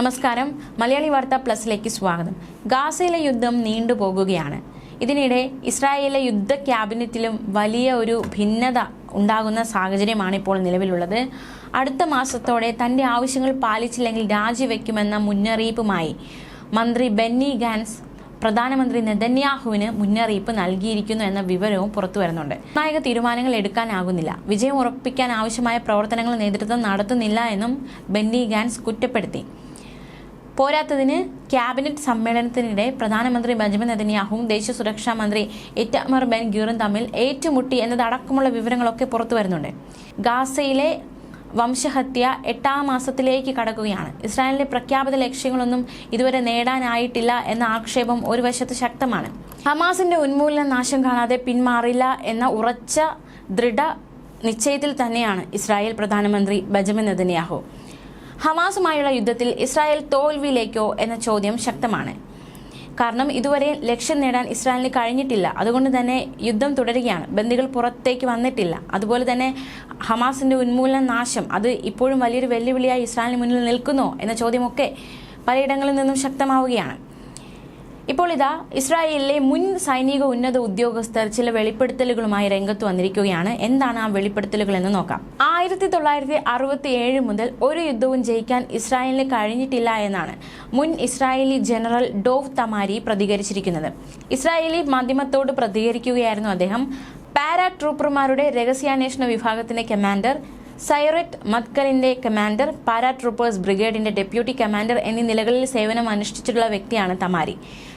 നമസ്കാരം. മലയാളി വാർത്ത പ്ലസിലേക്ക് സ്വാഗതം. ഗാസയിലെ യുദ്ധം നീണ്ടുപോകുകയാണ് ഇതിനിടെ ഇസ്രായേലിലെ യുദ്ധ ക്യാബിനറ്റിലും വലിയ ഒരു ഭിന്നത ഉണ്ടാകുന്ന സാഹചര്യമാണ് ഇപ്പോൾ നിലവിലുള്ളത്. അടുത്ത മാസത്തോടെ തന്റെ ആവശ്യങ്ങൾ പാലിച്ചില്ലെങ്കിൽ രാജിവെക്കുമെന്ന മുന്നറിയിപ്പുമായി മന്ത്രി ബെന്നി ഗാൻസ് പ്രധാനമന്ത്രി നെതന്യാഹുവിന് മുന്നറിയിപ്പ് നൽകിയിരിക്കുന്നു എന്ന വിവരവും പുറത്തു വരുന്നുണ്ട്. നിർണായക തീരുമാനങ്ങൾ എടുക്കാനാകുന്നില്ല. വിജയം ഉറപ്പിക്കാൻ ആവശ്യമായ പ്രവർത്തനങ്ങൾ നേതൃത്വം നടത്തുന്നില്ല എന്നും ബെന്നി ഗാൻസ് കുറ്റപ്പെടുത്തി. പോരാത്തതിന് ക്യാബിനറ്റ് സമ്മേളനത്തിനിടെ പ്രധാനമന്ത്രി ബെഞ്ചമിൻ നെതന്യാഹുവും ദേശീയ സുരക്ഷാ മന്ത്രി ഇറ്റമർ ബെൻ ഗ്യൂറും തമ്മിൽ ഏറ്റുമുട്ടി എന്നതടക്കമുള്ള വിവരങ്ങളൊക്കെ പുറത്തു വരുന്നുണ്ട്. ഗാസയിലെ വംശഹത്യ എട്ടാം മാസത്തിലേക്ക് കടക്കുകയാണ്. ഇസ്രായേലിന്റെ പ്രഖ്യാപിത ലക്ഷ്യങ്ങളൊന്നും ഇതുവരെ നേടാനായിട്ടില്ല എന്ന ആക്ഷേപം ഒരു വശത്ത് ശക്തമാണ്. ഹമാസിന്റെ ഉന്മൂലന നാശം കാണാതെ പിന്മാറില്ല എന്ന ഉറച്ച ദൃഢ നിശ്ചയത്തിൽ തന്നെയാണ് ഇസ്രായേൽ പ്രധാനമന്ത്രി ബെഞ്ചമിൻ നെതന്യാഹു. ഹമാസുമായുള്ള യുദ്ധത്തിൽ ഇസ്രായേൽ തോൽവിയിലേക്കോ എന്ന ചോദ്യം ശക്തമാണ്. കാരണം ഇതുവരെ ലക്ഷ്യം നേടാൻ ഇസ്രായേലിന് കഴിഞ്ഞിട്ടില്ല. അതുകൊണ്ട് തന്നെ യുദ്ധം തുടരുകയാണ്. ബന്ദികൾ പുറത്തേക്ക് വന്നിട്ടില്ല. അതുപോലെ തന്നെ ഹമാസിന്റെ ഉന്മൂലന നാശം അത് ഇപ്പോഴും വലിയൊരു വെല്ലുവിളിയായി ഇസ്രായേലിന് മുന്നിൽ നിൽക്കുന്നോ എന്ന ചോദ്യമൊക്കെ പലയിടങ്ങളിൽ നിന്നും ശക്തമാവുകയാണ്. ഇപ്പോൾ ഇതാ ഇസ്രായേലിലെ മുൻ സൈനിക ഉന്നത ഉദ്യോഗസ്ഥർ ചില വെളിപ്പെടുത്തലുകളുമായി രംഗത്ത് വന്നിരിക്കുകയാണ്. എന്താണ് ആ വെളിപ്പെടുത്തലുകൾ എന്ന് നോക്കാം. ആയിരത്തി തൊള്ളായിരത്തി അറുപത്തി ഏഴ് മുതൽ ഒരു യുദ്ധവും ജയിക്കാൻ ഇസ്രായേലിന് കഴിഞ്ഞിട്ടില്ല എന്നാണ് മുൻ ഇസ്രായേലി ജനറൽ ഡോവ് തമാരി പ്രതികരിച്ചിരിക്കുന്നത്. ഇസ്രായേലി മാധ്യമത്തോട് പ്രതികരിക്കുകയായിരുന്നു അദ്ദേഹം. പാരാ ട്രൂപ്പർമാരുടെ രഹസ്യാന്വേഷണ വിഭാഗത്തിന്റെ കമാൻഡർ സൈററ്റ് മത്കലിന്റെ കമാൻഡർ പാരാ ട്രൂപ്പേഴ്സ് ബ്രിഗേഡിന്റെ ഡെപ്യൂട്ടി കമാൻഡർ എന്നീ നിലകളിൽ സേവനം അനുഷ്ഠിച്ചിട്ടുള്ള വ്യക്തിയാണ് തമാരി.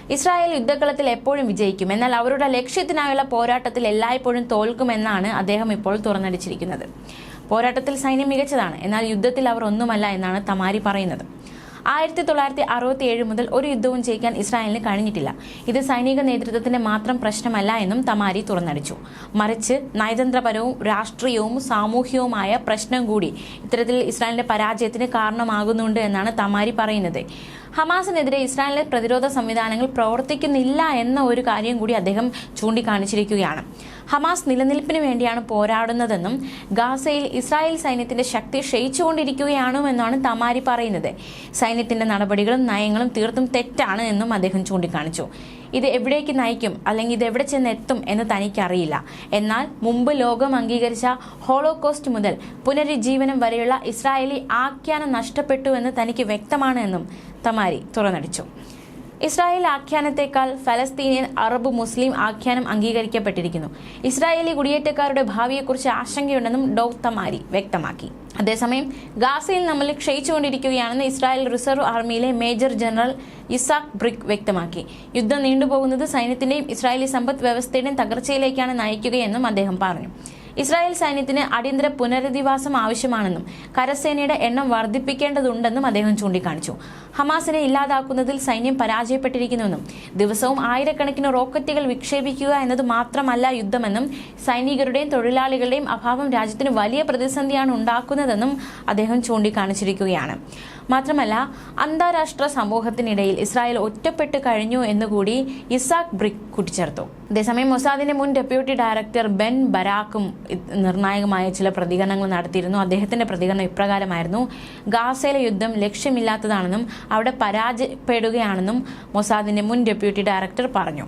ഇസ്രായേൽ യുദ്ധക്കളത്തിൽ എപ്പോഴും വിജയിക്കും. എന്നാൽ അവരുടെ ലക്ഷ്യത്തിനായുള്ള പോരാട്ടത്തിൽ എല്ലായ്പ്പോഴും തോൽക്കുമെന്നാണ് അദ്ദേഹം ഇപ്പോൾ തുറന്നടിച്ചിരിക്കുന്നത്. പോരാട്ടത്തിൽ സൈന്യം മികച്ചതാണ്. എന്നാൽ യുദ്ധത്തിൽ അവർ ഒന്നുമല്ല എന്നാണ് തമാരി പറയുന്നത്. ആയിരത്തി തൊള്ളായിരത്തി അറുപത്തി ഏഴ് മുതൽ ഒരു യുദ്ധവും ജയിക്കാൻ ഇസ്രായേലിന് കഴിഞ്ഞിട്ടില്ല. ഇത് സൈനിക നേതൃത്വത്തിന്റെ മാത്രം പ്രശ്നമല്ല എന്നും തമാരി തുറന്നടിച്ചു. മറിച്ച് നയതന്ത്രപരവും രാഷ്ട്രീയവും സാമൂഹികവുമായ പ്രശ്നം കൂടി ഇത്തരത്തിൽ ഇസ്രായേലിന്റെ പരാജയത്തിന് കാരണമാകുന്നുണ്ട് എന്നാണ് തമാരി പറയുന്നത്. ഹമാസിനെതിരെ ഇസ്രായേലിലെ പ്രതിരോധ സംവിധാനങ്ങൾ പ്രവർത്തിക്കുന്നില്ല എന്ന ഒരു കാര്യം കൂടി അദ്ദേഹം ചൂണ്ടിക്കാണിച്ചിരിക്കുകയാണ്. ഹമാസ് നിലനിൽപ്പിന് വേണ്ടിയാണ് പോരാടുന്നതെന്നും ഗാസയിൽ ഇസ്രായേൽ സൈന്യത്തിന്റെ ശക്തി ക്ഷയിച്ചുകൊണ്ടിരിക്കുകയാണെന്നാണ് തമാരി പറയുന്നത്. സൈന്യത്തിന്റെ നടപടികളും നയങ്ങളും തീർത്തും തെറ്റാണ് എന്നും അദ്ദേഹം ചൂണ്ടിക്കാണിച്ചു. ഇത് എവിടേക്ക് നയിക്കും? അല്ലെങ്കിൽ ഇത് എവിടെ ചെന്ന് എത്തും എന്ന് തനിക്കറിയില്ല. എന്നാൽ മുമ്പ് ലോകം അംഗീകരിച്ച ഹോളോകോസ്റ്റ് മുതൽ പുനരുജ്ജീവനം വരെയുള്ള ഇസ്രായേലി ആഖ്യാനം നഷ്ടപ്പെട്ടു എന്ന് തനിക്ക് വ്യക്തമാണ് എന്നും തമാരി തുറന്നടിച്ചു. ഇസ്രായേൽ ആഖ്യാനത്തെക്കാൾ ഫലസ്തീനിയൻ അറബ് മുസ്ലിം ആഖ്യാനം അംഗീകരിക്കപ്പെട്ടിരിക്കുന്നു. ഇസ്രായേലി കുടിയേറ്റക്കാരുടെ ഭാവിയെക്കുറിച്ച് ആശങ്കയുണ്ടെന്നും ഡോവ് തമാരി വ്യക്തമാക്കി. അതേസമയം ഗാസയിൽ നമ്മൾ ക്ഷയിച്ചുകൊണ്ടിരിക്കുകയാണെന്ന് ഇസ്രായേൽ റിസർവ് ആർമിയിലെ മേജർ ജനറൽ ഇസാക് ബ്രിക് വ്യക്തമാക്കി. യുദ്ധം നീണ്ടുപോകുന്നത് സൈന്യത്തിന്റെയും ഇസ്രായേലി സമ്പദ് വ്യവസ്ഥയുടെയും തകർച്ചയിലേക്കാണ് നയിക്കുകയെന്നും അദ്ദേഹം പറഞ്ഞു. ഇസ്രായേൽ സൈന്യത്തിന് അടിയന്തര പുനരധിവാസം ആവശ്യമാണെന്നും കരസേനയുടെ എണ്ണം വർദ്ധിപ്പിക്കേണ്ടതുണ്ടെന്നും അദ്ദേഹം ചൂണ്ടിക്കാണിച്ചു. ഹമാസിനെ ഇല്ലാതാക്കുന്നതിൽ സൈന്യം പരാജയപ്പെട്ടിരിക്കുന്നുവെന്നും ദിവസവും ആയിരക്കണക്കിന് റോക്കറ്റുകൾ വിക്ഷേപിക്കുക എന്നത് മാത്രമല്ല യുദ്ധമെന്നും സൈനികരുടെയും തൊഴിലാളികളുടെയും അഭാവം രാജ്യത്തിന് വലിയ പ്രതിസന്ധിയാണ് ഉണ്ടാക്കുന്നതെന്നും അദ്ദേഹം ചൂണ്ടിക്കാണിച്ചിരിക്കുകയാണ്. മാത്രമല്ല അന്താരാഷ്ട്ര സമൂഹത്തിനിടയിൽ ഇസ്രായേൽ ഒറ്റപ്പെട്ട് കഴിഞ്ഞു എന്നുകൂടി ഇസാക് ബ്രിക് കൂട്ടിച്ചേർത്തു. അതേസമയം മൊസാദിന്റെ മുൻ ഡെപ്യൂട്ടി ഡയറക്ടർ ബെൻ ബരാക്കും നിർണായകമായ ചില പ്രതികരണങ്ങൾ നടത്തിയിരുന്നു. അദ്ദേഹത്തിന്റെ പ്രതികരണം ഇപ്രകാരമായിരുന്നു. ഗാസയിലെ യുദ്ധം ലക്ഷ്യമില്ലാത്തതാണെന്നും അവിടെ പരാജയപ്പെടുകയാണെന്നും മൊസാദിന്റെ മുൻ ഡെപ്യൂട്ടി ഡയറക്ടർ പറഞ്ഞു.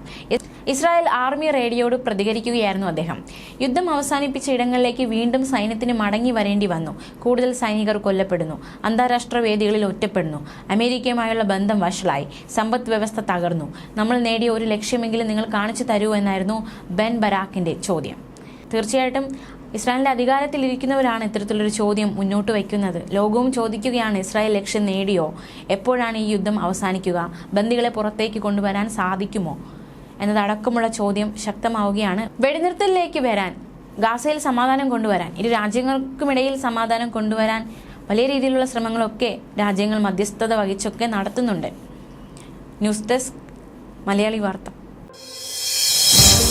ഇസ്രായേൽ ആർമി റേഡിയോട് പ്രതികരിക്കുകയായിരുന്നു അദ്ദേഹം. യുദ്ധം അവസാനിപ്പിച്ച ഇടങ്ങളിലേക്ക് വീണ്ടും സൈന്യത്തിന് മടങ്ങി വരേണ്ടി വന്നു. കൂടുതൽ സൈനികർ കൊല്ലപ്പെടുന്നു. അന്താരാഷ്ട്ര വേദികളിൽ ഒറ്റപ്പെടുന്നു. അമേരിക്കയുമായുള്ള ബന്ധം വഷളായി. സമ്പദ് വ്യവസ്ഥ തകർന്നു. നമ്മൾ നേടിയ ഒരു ലക്ഷ്യമെങ്കിലും നിങ്ങൾ കാണിച്ചു തരൂ എന്നായിരുന്നു ബെൻ ബരാക്കിന്റെ ചോദ്യം. തീർച്ചയായിട്ടും ഇസ്രായേലിന്റെ അധികാരത്തിലിരിക്കുന്നവരാണ് ഇത്തരത്തിലൊരു ചോദ്യം മുന്നോട്ട് വയ്ക്കുന്നത്. ലോകവും ചോദിക്കുകയാണ് ഇസ്രായേൽ ലക്ഷ്യം നേടിയോ? എപ്പോഴാണ് ഈ യുദ്ധം അവസാനിക്കുക? ബന്ദികളെ പുറത്തേക്ക് കൊണ്ടുവരാൻ സാധിക്കുമോ? എന്നതടക്കമുള്ള ചോദ്യം ശക്തമാവുകയാണ്. വെടിനിർത്തലിലേക്ക് വരാൻ ഗാസയിൽ സമാധാനം കൊണ്ടുവരാൻ ഇരു രാജ്യങ്ങൾക്കുമിടയിൽ സമാധാനം കൊണ്ടുവരാൻ വലിയ രീതിയിലുള്ള ശ്രമങ്ങളൊക്കെ രാജ്യങ്ങൾ മധ്യസ്ഥത വഹിച്ചൊക്കെ നടത്തുന്നുണ്ട്. ന്യൂസ് ഡെസ്ക് മലയാളി വാർത്ത.